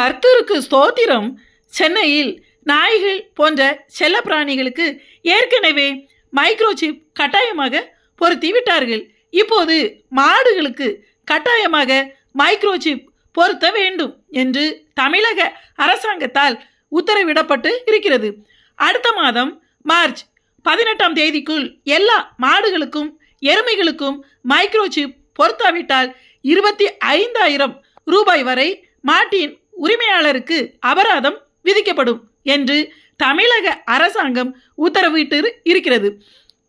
கர்த்தருக்கு ஸ்தோத்திரம். சென்னையில் நாய்கள் போன்ற செல்லப்பிராணிகளுக்கு ஏற்கனவே மைக்ரோசிப் கட்டாயமாக பொருத்தி விட்டார்கள் இப்போது மாடுகளுக்கு கட்டாயமாக மைக்ரோசிப் பொருத்த வேண்டும் என்று தமிழக அரசாங்கத்தால் உத்தரவிடப்பட்டு இருக்கிறது. அடுத்த மாதம் மார்ச் பதினெட்டாம் தேதிக்குள் எல்லா மாடுகளுக்கும் எருமைகளுக்கும் மைக்ரோசிப் பொருத்தாவிட்டால் இருபத்தி ஐந்தாயிரம் ரூபாய் வரை மாட்டின் உரிமையாளருக்கு அபராதம் விதிக்கப்படும் என்று தமிழக அரசாங்கம் உத்தரவிட்டு இருக்கிறது.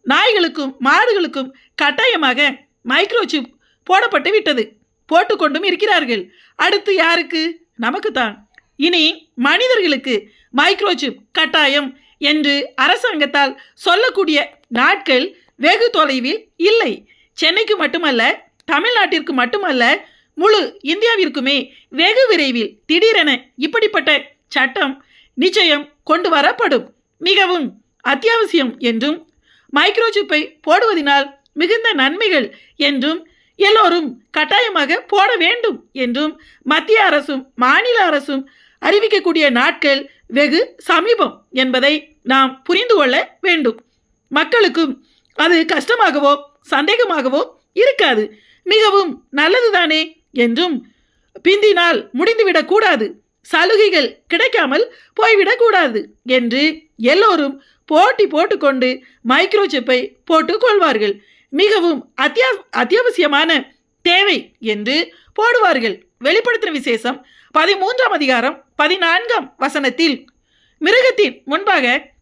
நாய்களுக்கும் மாடுகளுக்கும் கட்டாயமாக மைக்ரோசிப் போடப்பட்டு விட்டது. போட்டுக்கொண்டும் இருக்கிறார்கள். அடுத்து யாருக்கு? நமக்கு தான் இனி மனிதர்களுக்கு மைக்ரோசிப் கட்டாயம் என்று அரசாங்கத்தால் சொல்லக்கூடிய நாட்கள் வெகு தொலைவில் இல்லை. சென்னைக்கு மட்டுமல்ல தமிழ்நாட்டிற்கு மட்டுமல்ல முழு இந்தியாவிற்குமே வெகு விரைவில் திடீரென இப்படிப்பட்ட சட்டம் நிச்சயம் கொண்டு வரப்படும். மிகவும் அத்தியாவசியம் என்றும் மைக்ரோசிப்பை போடுவதினால் மிகுந்த நன்மைகள் என்றும் எல்லோரும் கட்டாயமாக போட வேண்டும் என்றும் மத்திய அரசும் மாநில அரசும் அறிவிக்கக்கூடிய நாட்கள் வெகு சமீபம் என்பதை நாம் புரிந்து கொள்ள வேண்டும். மக்களுக்கும் அது கஷ்டமாகவோ சந்தேகமாகவோ இருக்காது. மிகவும் நல்லதுதானே என்றும் பிந்தினால் முடிந்துவிடக்கூடாது சலுகைகள் கிடைக்காமல் போய்விடக்கூடாது என்று எல்லோரும் போட்டி போட்டுக்கொண்டு மைக்ரோசிப்பை போட்டுக்கொள்வார்கள் மிகவும் அத்தியா அத்தியாவசியமான தேவை என்று போடுவார்கள். வெளிப்படுத்தின விசேஷம் பதிமூன்றாம் அதிகாரம் பதினான்காம் வசனத்தில் மிருகத்தின் முன்பாக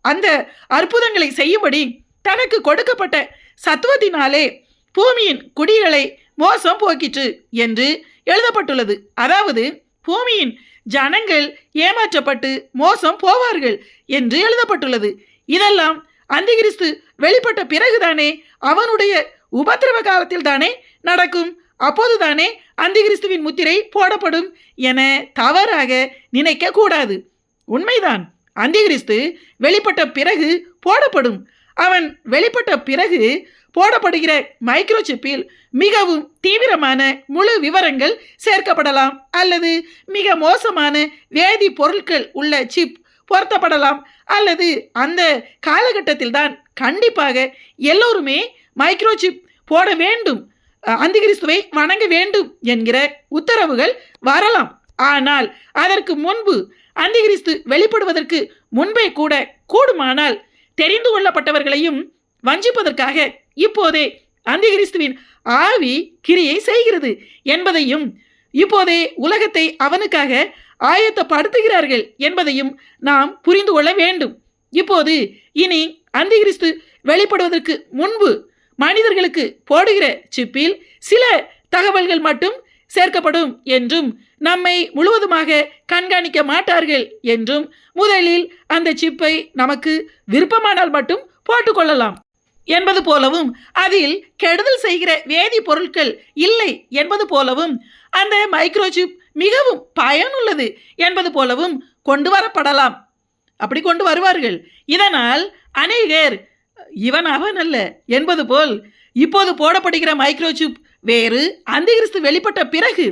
அந்த அற்புதங்களை செய்யும்படி தனக்கு கொடுக்கப்பட்ட சத்துவத்தினாலே பூமியின் குடிகளை மோசம் போக்கிற்று என்று எழுதப்பட்டுள்ளது. அதாவது பூமியின் ஜனங்கள் ஏமாற்றப்பட்டு மோசம் போவார்கள் என்று எழுதப்பட்டுள்ளது. இதெல்லாம் அந்திகிறிஸ்து வெளிப்பட்ட பிறகுதானே அவனுடைய உபத்திரவ காலத்தில் தானே நடக்கும். அப்போதுதானே அந்திகிறிஸ்துவின் முத்திரை போடப்படும் என தவறாக நினைக்க கூடாது உண்மைதான் அந்திகிறிஸ்து வெளிப்பட்ட பிறகு போடப்படும் அவன் வெளிப்பட்ட பிறகு போடப்படுகிற மைக்ரோசிப்பில் மிகவும் தீவிரமான முழு விவரங்கள் சேர்க்கப்படலாம் அல்லது மிக மோசமான வேதி பொருட்கள் உள்ள சிப் பொருத்தப்படலாம் அல்லது அந்த காலகட்டத்தில் தான் கண்டிப்பாக எல்லோருமே மைக்ரோசிப் போட வேண்டும் அந்திகிறிஸ்துவை வணங்க வேண்டும் என்கிற உத்தரவுகள் வரலாம். ஆனால் அதற்கு முன்பு அந்திகிறிஸ்து வெளிப்படுவதற்கு முன்பே கூட கூடுமானால் தெரிந்து கொள்ளப்பட்டவர்களையும் வஞ்சிப்பதற்காக இப்போதே அந்திகிறிஸ்துவின் ஆவி கிரியை செய்கிறது என்பதையும் இப்போதே உலகத்தை அவனுக்காக ஆயத்தப்படுத்துகிறார்கள் என்பதையும் நாம் புரிந்து கொள்ள வேண்டும். இப்போது இனி அந்திகிறிஸ்து வெளிப்படுவதற்கு முன்பு மனிதர்களுக்கு போடுகிற சிப்பில் சில தகவல்கள் மட்டும் சேர்க்கப்படும் என்றும் நம்மை முழுவதுமாக கண்காணிக்க மாட்டார்கள் என்றும் முதலில் அந்த சிப்பை நமக்கு விருப்பமானால் மட்டும் போட்டுக்கொள்ளலாம் என்பது போலவும் அதில் கெடுதல் செய்கிற வேதிப்பொருட்கள் இல்லை என்பது போலவும் அந்த மைக்ரோசிப் மிகவும் பயனுள்ளது என்பது போலவும் கொண்டு வரப்படலாம். அப்படி கொண்டு வருவார்கள். இதனால் அநேகர் இவன் அவன் அல்ல என்பது போல் இப்போது போடப்படுகிற மைக்ரோசிப் வேறு அந்திகிறிஸ்து வெளிப்பட்ட பிறகு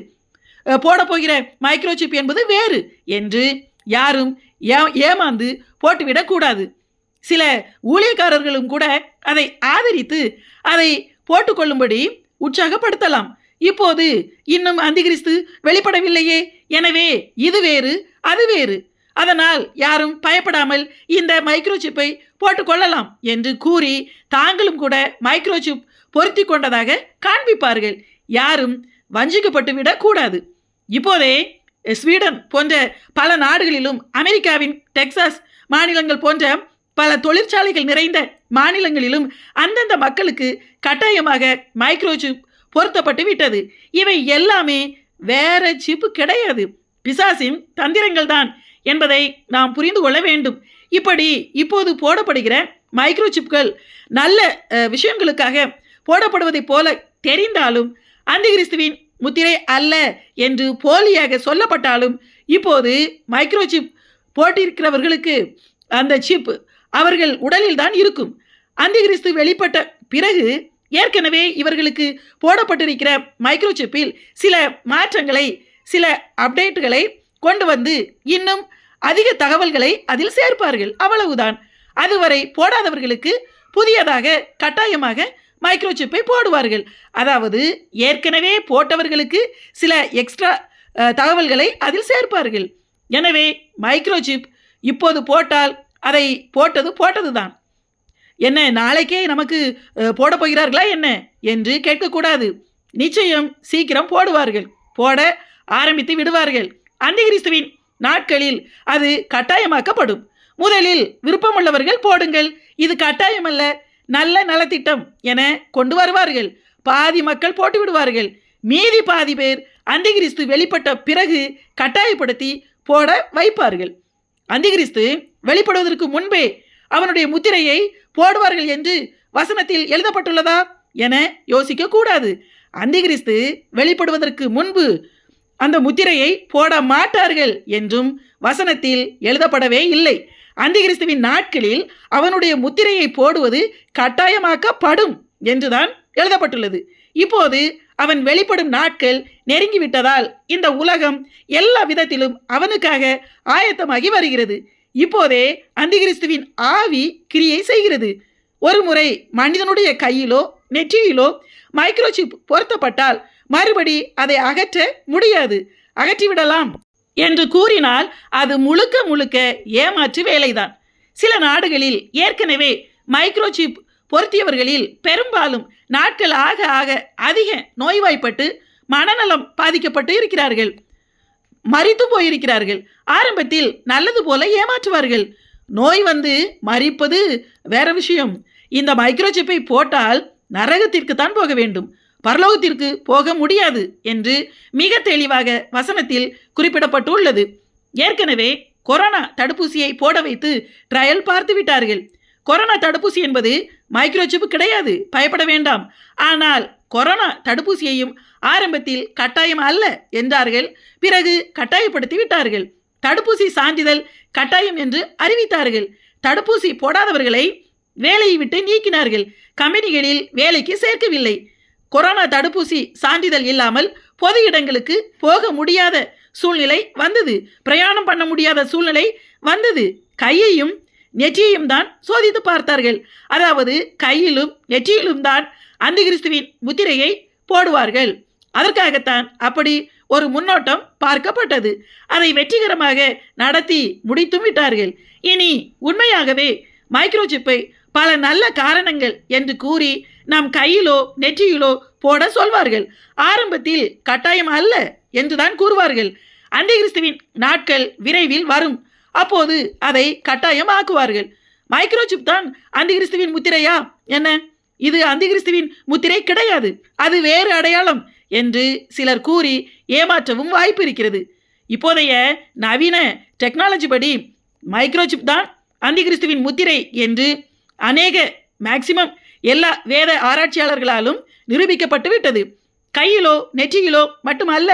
போட போடப்போகிற மைக்ரோசிப் என்பது வேறு என்று யாரும் ஏ ஏமாந்து போட்டுவிடக்கூடாது சில ஊழியக்காரர்களும் கூட அதை ஆதரித்து அதை போட்டுக்கொள்ளும்படி உற்சாகப்படுத்தலாம். இப்போது இன்னும் அந்திகிறிஸ்து வெளிப்படவில்லையே. எனவே இது வேறு அது வேறு. அதனால் யாரும் பயப்படாமல் இந்த மைக்ரோசிப்பை போட்டுக்கொள்ளலாம் என்று கூறி தாங்களும் கூட மைக்ரோசிப் பொருத்தி கொண்டதாக காண்பிப்பார்கள். யாரும் வஞ்சிக்கப்பட்டு விடக்கூடாது இப்போதே ஸ்வீடன் போன்ற பல நாடுகளிலும் அமெரிக்காவின் டெக்சாஸ் மாநிலங்கள் போன்ற பல தொழிற்சாலைகள் நிறைந்த மாநிலங்களிலும் அந்தந்த மக்களுக்கு கட்டாயமாக மைக்ரோசிப் பொருத்தப்பட்டு விட்டது. இவை எல்லாமே வேற சிப்பு கிடையாது. பிசாசின் தந்திரங்கள் தான் என்பதை நாம் புரிந்து கொள்ள வேண்டும். இப்படி இப்போது போடப்படுகிற மைக்ரோசிப்கள் நல்ல விஷயங்களுக்காக போடப்படுவதைப் போல தெரிந்தாலும் அந்த கிறிஸ்துவின் முத்திரை அல்ல என்று போலியாக சொல்லப்பட்டாலும் இப்போது மைக்ரோசிப் போட்டிருக்கிறவர்களுக்கு அந்த சிப் அவர்கள் உடலில் தான் இருக்கும். அந்திகிறிஸ்து வெளிப்பட்ட பிறகு ஏற்கனவே இவர்களுக்கு போடப்பட்டிருக்கிற மைக்ரோசிப்பில் சில மாற்றங்களை சில அப்டேட்டுகளை கொண்டு வந்து இன்னும் அதிக தகவல்களை அதில் சேர்ப்பார்கள். அவ்வளவுதான். அதுவரை போடாதவர்களுக்கு புதியதாக கட்டாயமாக மைக்ரோசிப்பை போடுவார்கள். அதாவது ஏற்கனவே போட்டவர்களுக்கு சில எக்ஸ்ட்ரா தகவல்களை அதில் சேர்ப்பார்கள். எனவே மைக்ரோசிப் இப்போது போட்டால் அதை போட்டது போட்டது தான் என்ன நாளைக்கே நமக்கு போட போகிறார்களா என்ன? என்று கேட்கக்கூடாது. நிச்சயம் சீக்கிரம் போடுவார்கள். போட ஆரம்பித்து விடுவார்கள். அந்திகிறிஸ்துவின் நாட்களில் அது கட்டாயமாக்கப்படும். முதலில் விருப்பமுள்ளவர்கள் போடுங்கள். இது கட்டாயமல்ல. நல்ல நலத்திட்டம் என கொண்டு வருவார்கள். பாதி மக்கள் போட்டு விடுவார்கள். மீதி பாதி பேர் அந்திகிறிஸ்து வெளிப்பட்ட பிறகு கட்டாயப்படுத்தி போட வைப்பார்கள். அந்திகிறிஸ்து வெளிப்படுவதற்கு முன்பே அவனுடைய முத்திரையை போடுவார்கள் என்று வசனத்தில் எழுதப்பட்டுள்ளதா என யோசிக்க கூடாது. அந்திகிறிஸ்து வெளிப்படுவதற்கு முன்பு அந்த முத்திரையை போட மாட்டார்கள் என்றும் வசனத்தில் எழுதப்படவே இல்லை. அந்திகிறிஸ்துவின் நாட்களில் அவனுடைய முத்திரையை போடுவது கட்டாயமாக்கப்படும் என்றுதான் எழுதப்பட்டுள்ளது. இப்போது அவன் வெளிப்படும் நாட்கள் நெருங்கிவிட்டதால் இந்த உலகம் எல்லா விதத்திலும் அவனுக்காக ஆயத்தமாகி வருகிறது. இப்போதே அந்திகிறிஸ்துவின் ஆவி கிரியை செய்கிறது. ஒரு முறை மனிதனுடைய கையிலோ நெற்றியிலோ மைக்ரோசிப் பொருத்தப்பட்டால் மறுபடி அதை அகற்ற முடியாது. அகற்றிவிடலாம். என்று கூறினால் அது முழுக்க முழுக்க ஏமாற்று வேலைதான். சில நாடுகளில் ஏற்கனவே மைக்ரோசிப் பொருத்தியவர்களில் பெரும்பாலும் நாட்கள் ஆக ஆக அதிக நோய்வாய்ப்பட்டு மனநலம் பாதிக்கப்பட்டு இருக்கிறார்கள். மறித்து போயிருக்கிறார்கள். ஆரம்பத்தில் நல்லது போல ஏமாற்றுவார்கள். நோய் வந்து மறிப்பது வேற விஷயம். இந்த மைக்ரோசிப்பை போட்டால் நரகத்திற்கு தான் போக வேண்டும். பரலோகத்திற்கு போக முடியாது என்று மிக தெளிவாக வசனத்தில் குறிப்பிடப்பட்டுள்ளது. ஏற்கனவே கொரோனா தடுப்பூசியை போட வைத்து ட்ரையல் பார்த்து விட்டார்கள். கொரோனா தடுப்பூசி என்பது மைக்ரோசிப் கிடையாது பயப்பட வேண்டாம். ஆனால் கொரோனா தடுப்பூசியையும் ஆரம்பத்தில் கட்டாயம் அல்ல என்றார்கள். பிறகு கட்டாயப்படுத்தி விட்டார்கள். தடுப்பூசி சான்றிதழ் கட்டாயம் என்று அறிவித்தார்கள். தடுப்பூசி போடாதவர்களை வேலையை விட்டு நீக்கினார்கள். கம்பெனிகளில் வேலைக்கு சேர்க்கவில்லை. கொரோனா தடுப்பூசி சான்றிதழ் இல்லாமல் பொது இடங்களுக்கு போக முடியாத சூழ்நிலை வந்தது. பிரயாணம் பண்ண முடியாத சூழ்நிலை வந்தது. கையையும் நெற்றியையும் தான் சோதித்து பார்த்தார்கள். அதாவது கையிலும் நெற்றியிலும் தான் அந்திகிறிஸ்துவின் முத்திரையை போடுவார்கள். அதற்காகத்தான் அப்படி ஒரு முன்னோட்டம் பார்க்கப்பட்டது. அதை வெற்றிகரமாக நடத்தி முடித்தும் விட்டார்கள். இனி உண்மையாகவே மைக்ரோசிப்பை பல நல்ல காரணங்கள் என்று கூறி நம் கையிலோ நெற்றியிலோ போட சொல்வார்கள். ஆரம்பத்தில் கட்டாயம் அல்ல என்றுதான் கூறுவார்கள். அந்திகிறிஸ்துவின் நாட்கள் விரைவில் வரும். அப்போது அதை கட்டாயமாக்குவார்கள் மைக்ரோசிப் தான் அந்திகிறிஸ்துவின் முத்திரையா? என்ன? இது அந்திகிறிஸ்துவின் முத்திரை கிடையாது. அது வேறு அடையாளம் என்று சிலர் கூறி ஏமாற்றவும் வாய்ப்பு இருக்கிறது. இப்போதைய நவீன டெக்னாலஜி படி மைக்ரோசிப் தான் அந்திகிறிஸ்துவின் முத்திரை என்று அநேக மேக்சிமம் எல்லா வேத ஆராய்ச்சியாளர்களாலும் நிரூபிக்கப்பட்டு விட்டது. கையிலோ நெற்றியிலோ மட்டுமல்ல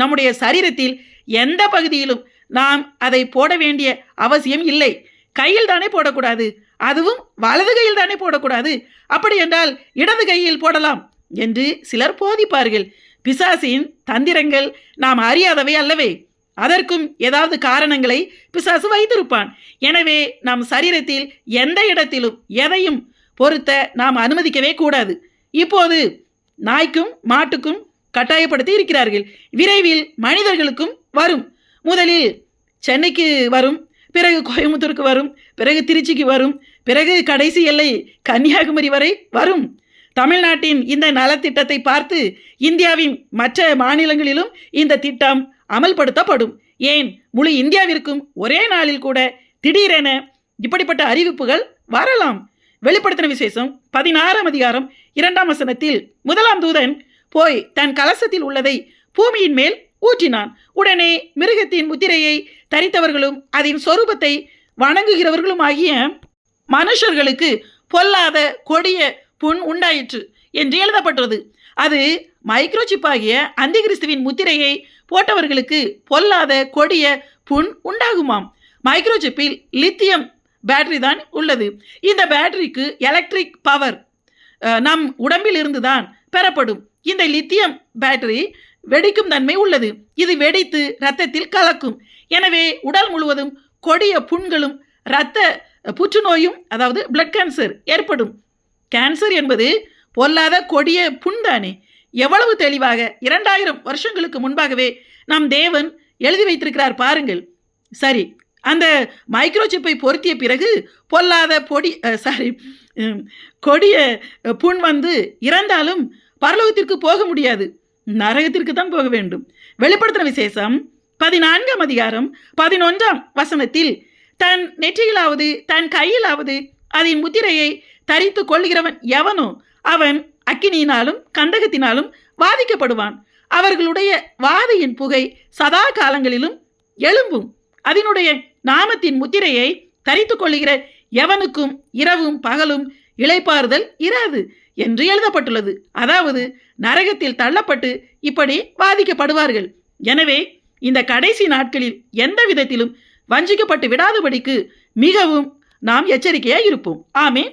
நம்முடைய சரீரத்தில் எந்த பகுதியிலும் நாம் அதை போட வேண்டிய அவசியம் இல்லை. கையில் தானே போடக்கூடாது. அதுவும் வலது கையில் தானே போடக்கூடாது. அப்படி என்றால் இடது கையில் போடலாம் என்று சிலர் போதிப்பார்கள். பிசாசின் தந்திரங்கள் நாம் அறியாதவை அல்லவே. அதற்கும் ஏதாவது காரணங்களை பிசாசு வைத்திருப்பான். எனவே நம் சரீரத்தில் எந்த இடத்திலும் எதையும் பொருத்த நாம் அனுமதிக்கவே கூடாது. இப்போது நாய்க்கும் மாட்டுக்கும் கட்டாயப்படுத்தி இருக்கிறார்கள். விரைவில் மனிதர்களுக்கும் வரும். முதலில் சென்னைக்கு வரும். பிறகு கோயம்புத்தூருக்கு வரும். பிறகு திருச்சிக்கு வரும். பிறகு கடைசி எல்லை கன்னியாகுமரி வரை வரும். தமிழ்நாட்டின் இந்த நலத்திட்டத்தை பார்த்து இந்தியாவின் மற்ற மாநிலங்களிலும் இந்த திட்டம் அமல்படுத்தப்படும். ஏன்? முழு இந்தியாவிற்கும் ஒரே நாளில் கூட திடீரென இப்படிப்பட்ட அறிவிப்புகள் வரலாம். வெளிப்படுத்தின விசேஷம் பதினாறாம் அதிகாரம் இரண்டாம் வசனத்தில் முதலாம் தூதன் போய் தன் கலசத்தில் உள்ளதை பூமியின் மேல் ஊற்றினான். உடனே மிருகத்தின் முத்திரையை தரித்தவர்களும் அதன் சொரூபத்தை வணங்குகிறவர்களும் ஆகிய மனுஷர்களுக்கு பொல்லாத கொடிய புண் உண்டாயிற்று என்று எழுதப்பட்டது. அது மைக்ரோசிப் ஆகிய அந்திகிறிஸ்துவின் முத்திரையை போட்டவர்களுக்கு பொல்லாத கொடிய புண் உண்டாகுமாம். மைக்ரோசிப்பில் லித்தியம் பேட்டரி தான் உள்ளது. இந்த பேட்டரிக்கு எலக்ட்ரிக் பவர் நம் உடம்பில் இருந்து தான் பெறப்படும். இந்த லித்தியம் பேட்டரி வெடிக்கும் தன்மை உள்ளது. இது வெடித்து இரத்தத்தில் கலக்கும். எனவே உடல் முழுவதும் கொடிய புண்களும் இரத்த புற்றுநோயும் அதாவது பிளட் கேன்சர் ஏற்படும். கேன்சர் என்பது பொல்லாத கொடிய புண்தானே எவ்வளவு தெளிவாக இரண்டாயிரம் வருஷங்களுக்கு முன்பாகவே நம் தேவன் எழுதி வைத்திருக்கிறார் பாருங்கள். சரி அந்த மைக்ரோசிப்பை பொருத்திய பிறகு பொல்லாத பொடி சாரி கொடிய புண் வந்து இறந்தாலும் பரலோகத்திற்கு போக முடியாது. நரகத்திற்கு தான் போக வேண்டும். வெளிப்படுத்தின விசேஷம் பதினான்காம் அதிகாரம் பதினொன்றாம் வசனத்தில் தன் நெற்றியிலாவது தன் கையிலாவது அதன் முத்திரையை தரித்து கொள்கிறவன் எவனோ அவன் அக்கினியினாலும் கந்தகத்தினாலும் வாதிக்கப்படுவான். அவர்களுடைய வாதையின் புகை சதா காலங்களிலும் எழும்பும். அதனுடைய நாமத்தின் முத்திரையை தரித்து கொள்ளுகிற எவனுக்கும் இரவும் பகலும் இளைப்பாறுதல் இராது என்று எழுதப்பட்டுள்ளது. அதாவது நரகத்தில் தள்ளப்பட்டு இப்படி பாதிக்கப்படுவார்கள். எனவே இந்த கடைசி நாட்களில் எந்த விதத்திலும் வஞ்சிக்கப்பட்டு விடாதபடிக்கு மிகவும் நாம் எச்சரிக்கையாக இருப்போம். ஆமே